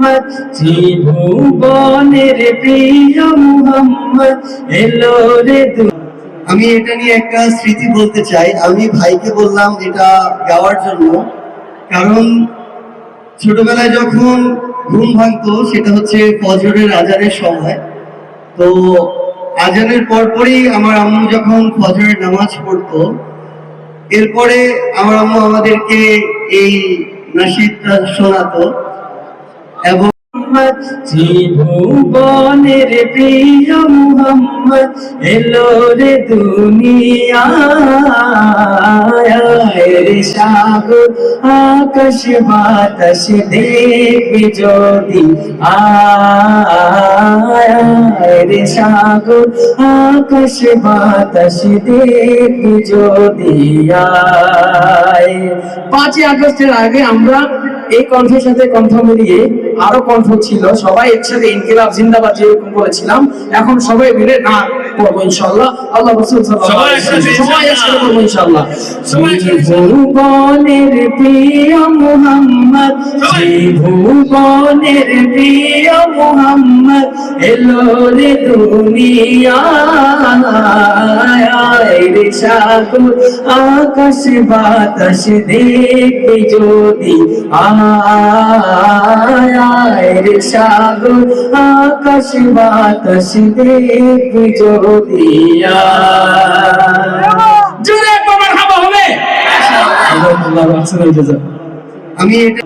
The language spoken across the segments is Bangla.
মোহাম্মদ ত্রিভুবনের প্রিয় মোহাম্মদ, এলো রে আমি এটা নিয়ে একটা স্মৃতি বলতে চাই। আমি ভাইকে বললাম এটা গাওয়ার জন্য। কারণ ছোটবেলায় যখন ঘুম ভাঙতো, সেটা হচ্ছে ফজরের আজানের সময়। তো আজানের পরপরই আমার আম্মু যখন ফজরের নামাজ পড়তো, এরপরে আমার আম্মু আমাদেরকে এই নাসিদটা শোনাতো। এবং ত্রিভুবনের প্রিয় মোহাম্মদ, এলো রে দুনিয়ায়। রে সাগর, আকাশ বাতাস দেখবি যদি। রে সাগর, আকাশ বাতাস দেখবি যদি। পাঁচই আগস্টের আগে আমরা এই কণ্ঠের সাথে কণ্ঠ মিলিয়ে আরও কণ্ঠ ছিল। সবাই একসাথে ইনকিলাব জিন্দাবাদ যেরকম বলেছিলাম। এখন সবাই মিলে না করব ইনশাল্লাহ আল্লাহ রসুল। সবাই একসাথে করব ইনশাল্লাহ ভুবনের প্রিয় মুহাম্মদ ভুবনের প্রিয় মুহাম্মদ এলো রে দুনিয়ায়। রে সাগর আকাশ বাতাস দেখবি যদি আয় রে সাগর আকাশ বাতাস যদি হাবা হবে। আমি এটা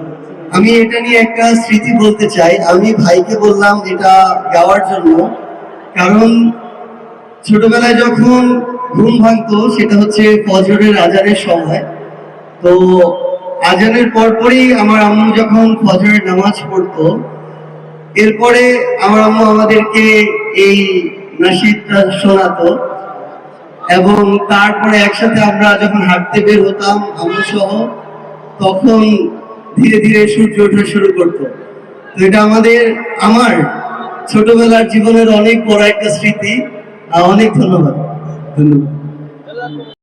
আমি এটা নিয়ে একটা স্মৃতি বলতে চাই। আমি ভাইকে বললাম এটা গাওয়ার জন্য। কারণ ছোটবেলায় যখন ঘুম ভাঙতো, সেটা হচ্ছে ফজরের আজানের সময়। তো আজানের পরপরই আমার আম্মু যখন ফজরের নামাজ পড়তো, এরপরে আমার আম্মু আমাদেরকে এই নাসিদটা শোনাতো এবং তারপরে একসাথে আমরা যখন হাঁটতে বের হতাম, আম্মু সহ, তখন ধীরে ধীরে সূর্য ওঠা শুরু করতো। তো এটা আমাদের, আমার ছোটবেলার জীবনের অনেক বড় একটা স্মৃতি। অনেক ধন্যবাদ। ধন্যবাদ।